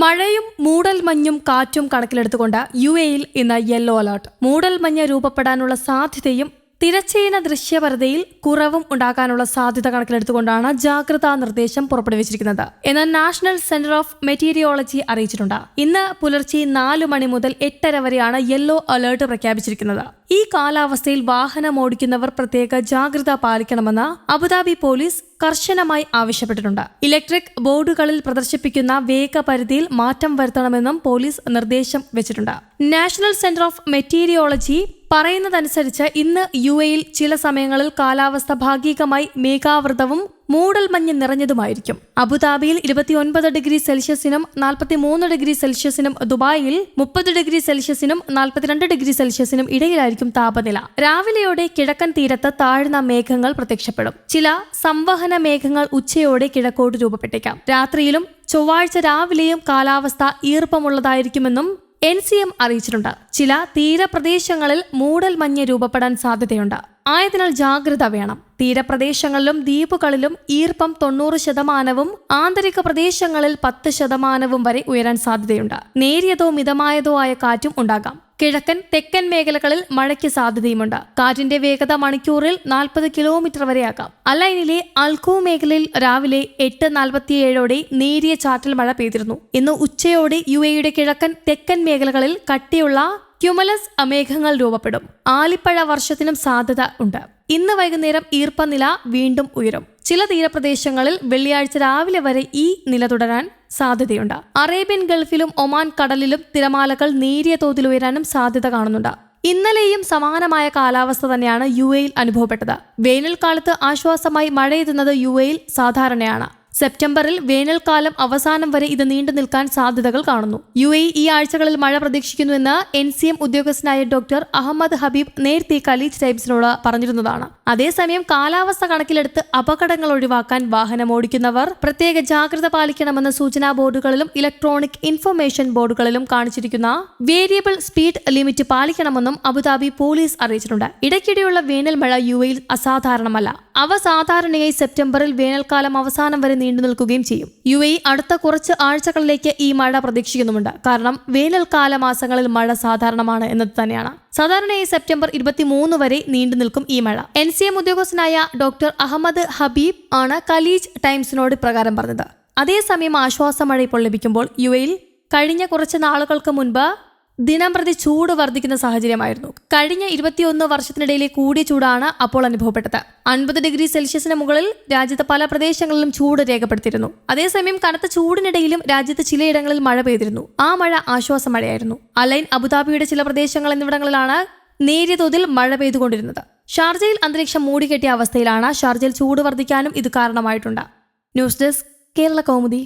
മഴയും മൂടൽമഞ്ഞും കാറ്റും കണക്കിലെടുത്തുകൊണ്ട് യു എയിൽ ഇന്ന് യെല്ലോ അലർട്ട്. മൂടൽമഞ്ഞ് രൂപപ്പെടാനുള്ള സാധ്യതയും തിരശ്ചീന ദൃശ്യപരതയിൽ കുറവും ഉണ്ടാകാനുള്ള സാധ്യത കണക്കിലെടുത്തുകൊണ്ടാണ് ജാഗ്രതാ നിർദ്ദേശം പുറപ്പെടുവിച്ചിരിക്കുന്നത്. എന്ന് നാഷണൽ സെന്റർ ഓഫ് മെറ്റീരിയോളജി അറിയിച്ചിട്ടുണ്ട്. ഇന്ന് പുലർച്ചെ നാല് മണി മുതൽ എട്ടര വരെയാണ് യെല്ലോ അലേർട്ട് പ്രഖ്യാപിച്ചിരിക്കുന്നത്. ഈ കാലാവസ്ഥയിൽ വാഹനം ഓടിക്കുന്നവർ പ്രത്യേക ജാഗ്രത പാലിക്കണമെന്ന് അബുദാബി പോലീസ് കർശനമായി ആവശ്യപ്പെട്ടിട്ടുണ്ട്. ഇലക്ട്രിക് ബോർഡുകളിൽ പ്രദർശിപ്പിക്കുന്ന വേഗപരിധിയിൽ മാറ്റം വരുത്തണമെന്നും പോലീസ് നിർദ്ദേശം വെച്ചിട്ടുണ്ട്. നാഷണൽ സെന്റർ ഓഫ് മെറ്റീരിയോളജി പറയുന്നതനുസരിച്ച് ഇന്ന് യു എയിൽ ചില സമയങ്ങളിൽ കാലാവസ്ഥ ഭാഗികമായി മേഘാവൃതവും മൂടൽമഞ്ഞ് നിറഞ്ഞതുമായിരിക്കും. അബുദാബിയിൽ ഇരുപത്തിയൊൻപത് ഡിഗ്രി സെൽഷ്യസിനും നാൽപ്പത്തിമൂന്ന് ഡിഗ്രി സെൽഷ്യസിനും ദുബായിൽ മുപ്പത് ഡിഗ്രി സെൽഷ്യസിനും നാൽപ്പത്തിരണ്ട് ഡിഗ്രി സെൽഷ്യസിനും ഇടയിലായിരിക്കും താപനില. രാവിലെയോടെ കിഴക്കൻ തീരത്ത് താഴ്ന്ന മേഘങ്ങൾ പ്രത്യക്ഷപ്പെടും. ചില സംവഹന മേഘങ്ങൾ ഉച്ചയോടെ കിഴക്കോട്ട് രൂപപ്പെട്ടേക്കാം രാത്രിയിലും ചൊവ്വാഴ്ച രാവിലെയും കാലാവസ്ഥ ഈർപ്പമുള്ളതായിരിക്കുമെന്നും എൻ സി എം അറിയിച്ചിട്ടുണ്ട്. ചില തീരപ്രദേശങ്ങളിൽ മൂടൽമഞ്ഞ് രൂപപ്പെടാൻ സാധ്യതയുണ്ട്. ആയതിനാൽ ജാഗ്രത വേണം. തീരപ്രദേശങ്ങളിലും ദ്വീപുകളിലും ഈർപ്പം തൊണ്ണൂറ് ശതമാനവും ആന്തരിക പ്രദേശങ്ങളിൽ പത്ത് ശതമാനവും വരെ ഉയരാൻ സാധ്യതയുണ്ട്. നേരിയതോ മിതമായതോ ആയ കാറ്റും ഉണ്ടാകാം. കിഴക്കൻ തെക്കൻ മേഖലകളിൽ മഴയ്ക്ക് സാധ്യതയുമുണ്ട്. കാറ്റിന്റെ വേഗത മണിക്കൂറിൽ നാൽപ്പത് കിലോമീറ്റർ വരെയാകാം. അലൈനിലെ അൽക്കോ മേഖലയിൽ രാവിലെ എട്ട് നാൽപ്പത്തിയേഴോടെ നേരിയ ചാറ്റൽ മഴ പെയ്തിരുന്നു. ഇന്ന് ഉച്ചയോടെ യു എയുടെ കിഴക്കൻ തെക്കൻ മേഖലകളിൽ കട്ടിയുള്ള ക്യുമലസ് മേഘങ്ങൾ രൂപപ്പെടും. ആലിപ്പഴ വർഷത്തിനും സാധ്യത ഉണ്ട്. ഇന്ന് വൈകുന്നേരം ഈർപ്പനില വീണ്ടും ഉയരും. ചില തീരപ്രദേശങ്ങളിൽ വെള്ളിയാഴ്ച രാവിലെ വരെ ഈ നില തുടരാൻ സാധ്യതയുണ്ട്. അറേബ്യൻ ഗൾഫിലും ഒമാൻ കടലിലും തിരമാലകൾ നേരിയ തോതിൽ ഉയരാനും സാധ്യത കാണുന്നുണ്ട്. ഇന്നലെയും സമാനമായ കാലാവസ്ഥ തന്നെയാണ് യു എയിൽ അനുഭവപ്പെട്ടത്. വേനൽക്കാലത്ത് ആശ്വാസമായി മഴയെത്തുന്നത് യു എയിൽ സാധാരണയാണ്. സെപ്റ്റംബറിൽ വേനൽക്കാലം അവസാനം വരെ ഇത് നീണ്ടു നിൽക്കാൻ സാധ്യതകൾ കാണുന്നു. യു എ ഈ ആഴ്ചകളിൽ മഴ പ്രതീക്ഷിക്കുന്നുവെന്ന് എൻ സി എം ഉദ്യോഗസ്ഥനായ ഡോക്ടർ അഹമ്മദ് ഹബീബ് നേരത്തെ കലീജ് ടൈംസിനോട് പറഞ്ഞിരുന്നതാണ്. അതേസമയം കാലാവസ്ഥ കണക്കിലെടുത്ത് അപകടങ്ങൾ ഒഴിവാക്കാൻ വാഹനം ഓടിക്കുന്നവർ പ്രത്യേക ജാഗ്രത പാലിക്കണമെന്ന് സൂചനാ ബോർഡുകളിലും ഇലക്ട്രോണിക് ഇൻഫർമേഷൻ ബോർഡുകളിലും കാണിച്ചിരിക്കുന്ന വേരിയബിൾ സ്പീഡ് ലിമിറ്റ് പാലിക്കണമെന്നും അബുദാബി പോലീസ് അറിയിച്ചിട്ടുണ്ട്. ഇടയ്ക്കിടെയുള്ള വേനൽ മഴ യു എയിൽ അസാധാരണമല്ല. അവ സാധാരണയായി സെപ്റ്റംബറിൽ വേനൽക്കാലം അവസാനം വരെ നീണ്ടു നിൽക്കുകയും ചെയ്യും. യു എ അടുത്ത കുറച്ച് ആഴ്ചകളിലേക്ക് ഈ മഴ പ്രതീക്ഷിക്കുന്നുമുണ്ട്. കാരണം വേനൽക്കാല മാസങ്ങളിൽ മഴ സാധാരണമാണ് എന്നത് തന്നെയാണ്. സാധാരണയായി സെപ്റ്റംബർ ഇരുപത്തിമൂന്ന് വരെ നീണ്ടു നിൽക്കും ഈ മഴ. എൻ സി എം ഉദ്യോഗസ്ഥനായ ഡോക്ടർ അഹമ്മദ് ഹബീബ് ആണ് കലീജ് ടൈംസിനോട് പ്രകാരം പറഞ്ഞത്. അതേസമയം ആശ്വാസമഴ ഇപ്പോൾ ലഭിക്കുമ്പോൾ യു എയിൽ കഴിഞ്ഞ കുറച്ച് നാളുകൾക്ക് മുൻപ് ദിനം പ്രതി ചൂട് വർദ്ധിക്കുന്ന സാഹചര്യമായിരുന്നു. കഴിഞ്ഞ ഇരുപത്തിയൊന്ന് വർഷത്തിനിടയിലെ കൂടിയ ചൂടാണ് അപ്പോൾ അനുഭവപ്പെട്ടത്. അൻപത് ഡിഗ്രി സെൽഷ്യസിന് മുകളിൽ രാജ്യത്തെ പല പ്രദേശങ്ങളിലും ചൂട് രേഖപ്പെടുത്തിയിരുന്നു. അതേസമയം കനത്ത ചൂടിനിടയിലും രാജ്യത്ത് ചിലയിടങ്ങളിൽ മഴ പെയ്തിരുന്നു. ആ മഴ ആശ്വാസ മഴയായിരുന്നു. അലൈൻ അബുദാബിയുടെ ചില പ്രദേശങ്ങൾ എന്നിവിടങ്ങളിലാണ് നേരിയ തോതിൽ മഴ പെയ്തുകൊണ്ടിരുന്നത്. ഷാർജയിൽ അന്തരീക്ഷം മൂടിക്കെട്ടിയ അവസ്ഥയിലാണ് ഷാർജയിൽ ചൂട് വർദ്ധിക്കാനും ഇത് കാരണമായിട്ടുണ്ട്. News desk Kerala Kaumudi.